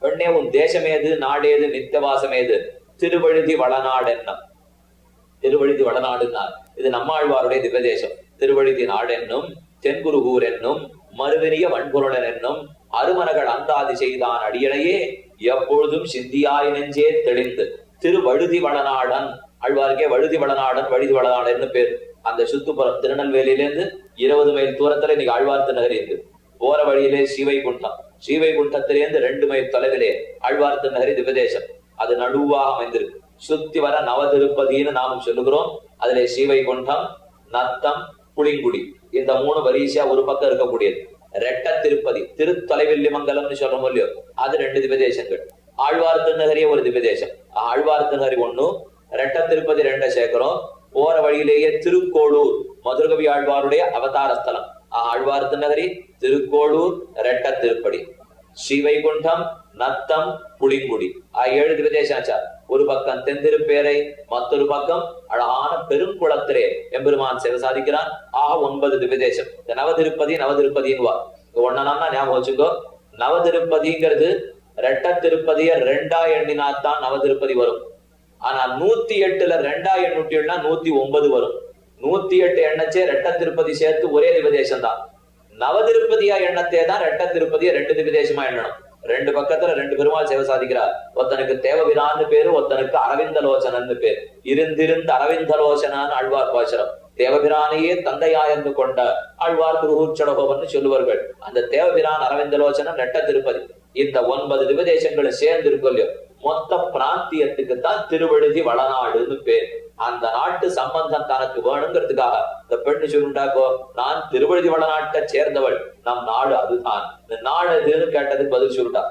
பெண்ணே உன் தேசமேது நாடேது நித்தியவாசமேது? திருவழுதி வளநாடு என்ன திருவழுதி வளநாடுன்னார். இது நம்மாழ்வாருடைய திவ்யதேசம் திருவழுதி நாடென்னும் தென்குருகூர் என்னும் மறுவெறிய வன்பொருளன் என்னும் அருமனகள் அந்தாதி செய்தான் அடியனையே எப்பொழுதும் சிந்தியாய் நெஞ்சே தெளிந்து. திருவழுதி வளநாடன் அழ்வார்க்கே வழுதி வளநாடன் வழுதி வளநாடன்னு பேர். அந்த சுத்துப்புறம் திருநெல்வேலியிலேருந்து இருபது மைல் தூரத்துல இன்னைக்கு அழ்வார்த்து நகர் இருக்கு. போற வழியிலே குண்டம். ஸ்ரீவைகுண்டத்திலேருந்து ரெண்டு மைல் தொலைவிலே ஆழ்வார் நகரி திவ்யதேசம் அது நடுவாக அமைந்திருக்கு. சுத்தி வர நவதிருப்பதின்னு நாமும் சொல்லுகிறோம். அதுல ஸ்ரீவைகுண்டம் நத்தம் புளிங்குடி. இந்த மூணு வரிசையா ஒரு பக்கம் இருக்கக்கூடியது. ரெட்ட திருப்பதி திருத்தொலைவில்லிமங்கலம்னு சொல்றோம் இல்லையோ அது ரெண்டு திவ்யதேசங்கள் ஆழ்வார் நகரிய ஒரு திவ்யதேசம் ஆழ்வார் திருநகரி ஒண்ணு ரெட்ட திருப்பதி ரெண்ட சேர்க்கிறோம். போற வழியிலேயே திருக்கோளூர் மதுரகவி ஆழ்வாருடைய அவதார ஸ்தலம் நகரி திருக்கோளூர் ரெட்ட திருப்படி. ஸ்ரீவைகுண்டம் நத்தம் புளிங்குடி. ஏழு திவ்யதேசம் ஒரு பக்கம் தெந்திருப்பேரை மற்றொரு பக்கம் அழகான பெருங்குளத்திலே எம்பெருமான் சேவை சாதிக்கிறான் ஆக ஒன்பது திவ்யதேசம். இந்த நவதிருப்பதி நவதிருப்பதின்னுவா ஒன்னா ஞாபகம் வச்சுக்கோ. நவதிருப்பதிங்கிறது ரெட்ட திருப்பதிய ரெண்டா எண்ணினாத்தான் நவதிருப்பதி வரும். ஆனா நூத்தி எட்டுல ரெண்டா எண்ணூத்தி ஏழுனா நூத்தி ஒன்பது வரும். நூத்தி எட்டு எண்ணச்சே ரெட்ட திருப்பதி சேர்த்து ஒரே திபதேசம் தான் நவ திருப்பதியா எண்ணத்தே தான் ரெட்ட திருப்பதியை ரெண்டு திபதேசமா எண்ணணும். ரெண்டு பக்கத்துல ரெண்டு பெருமாள் சேவை சாதிக்கிறார். ஒருத்தனுக்கு தேவபிரான்னு பேரு ஒருத்தனுக்கு அரவிந்தலோசனன்னு பேர். இருந்திருந்து அரவிந்தலோசனான்னு ஆழ்வார் பாசரம். தேவபிரானையே என்று கொண்ட ஆழ்வார் குருகூச்சடகோவன் சொல்லுவார்கள். அந்த தேவபிரான் அரவிந்தலோசனம் ரெட்ட திருப்பதி. இந்த ஒன்பது திவதேசங்களும் சேர்ந்து இருக்கும் மொத்த பிராந்தியத்துக்கு தான் திருவழுதி வளநாடுன்னு பேர். அந்த நாட்டு சம்பந்தம் தனக்கு வேணுங்கிறதுக்காக இந்த பெண்ணு சொல்லுண்டாக்கோ நான் திருவழுதி வளநாட்டை சேர்ந்தவள். நம் நாடு அதுதான். இந்த நாடு எதுன்னு கேட்டதுக்கு பதில் சொல்லிட்டா.